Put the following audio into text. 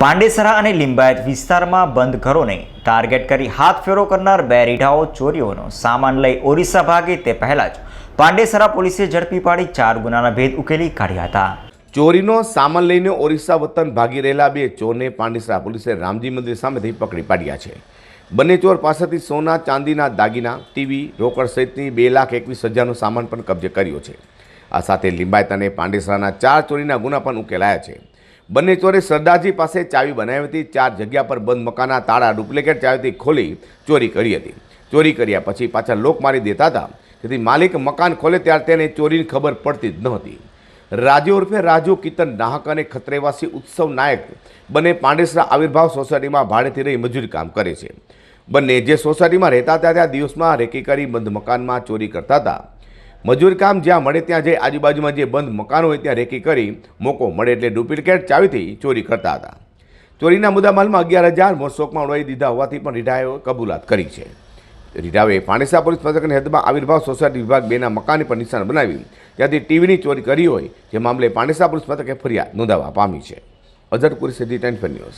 પાંડેસરા અને લિંબાયત વિસ્તારમાં બંધ ઘરોને ટાર્ગેટ કરી હાથ ફેરો કરનાર બે રીઢાઓ ચોરીઓનો સામાન લઈ ઓરિસ્સા ભાગે તે પહેલાં જ પાંડેસરા પોલીસે ઝડપી પાડી ચાર ગુનાના ભેદ ઉકેલી કાઢ્યા હતા. ચોરીનો સામાન લઈને ઓરિસ્સા વતન ભાગી રહેલા બે ચોરને પાંડેસરા પોલીસે રામજી મંદિર સામેથી પકડી પાડ્યા છે. બંને ચોર પાસેથી સોના, ચાંદીના દાગીના, ટીવી, રોકડ સહિતની બે લાખ એકવીસ હજારનો સામાન પણ કબજે કર્યો છે. આ સાથે લિંબાયત અને પાંડેસરાના ચાર ચોરીના ગુના પણ ઉકેલાયા છે. બંને ચોરે સરદારજી પાસે ચાવી બનાવી હતી. ચાર જગ્યા પર બંધ મકાનના તાળા ડુપ્લિકેટ ચાવીથી ખોલી ચોરી કરી હતી. ચોરી કર્યા પછી પાછા લોક મારી દેતા હતા. તેથી માલિક મકાન ખોલે ત્યારે તેને ચોરીની ખબર પડતી જ નહોતી રાજુ ઉર્ફે રાજુ કિતન નાહક અને ખત્રેવાસી ઉત્સવ નાયક બંને પાંડેસરા આવિર્ભાવ સોસાયટીમાં ભાડેથી રહી મજૂરી કામ કરે છે. બંને જે સોસાયટીમાં રહેતા હતા, ત્યાં દિવસમાં રેકી કરી બંધ મકાનમાં ચોરી કરતા હતા. મજૂરી કામ જ્યાં મળે ત્યાં જઈ આજુબાજુમાં જે બંધ મકાન હોય ત્યાં રેકી કરી મોકો મળે એટલે ડુપ્લિકેટ ચાવીથી ચોરી કરતા હતા. ચોરીના મુદ્દામાલમાં અગિયાર હજાર મોસોકમાં ઉડાવી દીધા હોવાથી પણ રીઢાએ કબૂલાત કરી છે. રીઢાવે પાણીસા પોલીસ મથકની હદમાં આવિર્ભાવ સોસાયટી વિભાગ બેના મકાન પર નિશાન બનાવી ત્યાંથી ટીવીની ચોરી કરી હોય જે મામલે પાણીસા પોલીસ મથકે ફરિયાદ નોંધાવવા પામી છે. અઝરપુરી કુરેશી ટેન્ફન ન્યૂઝ.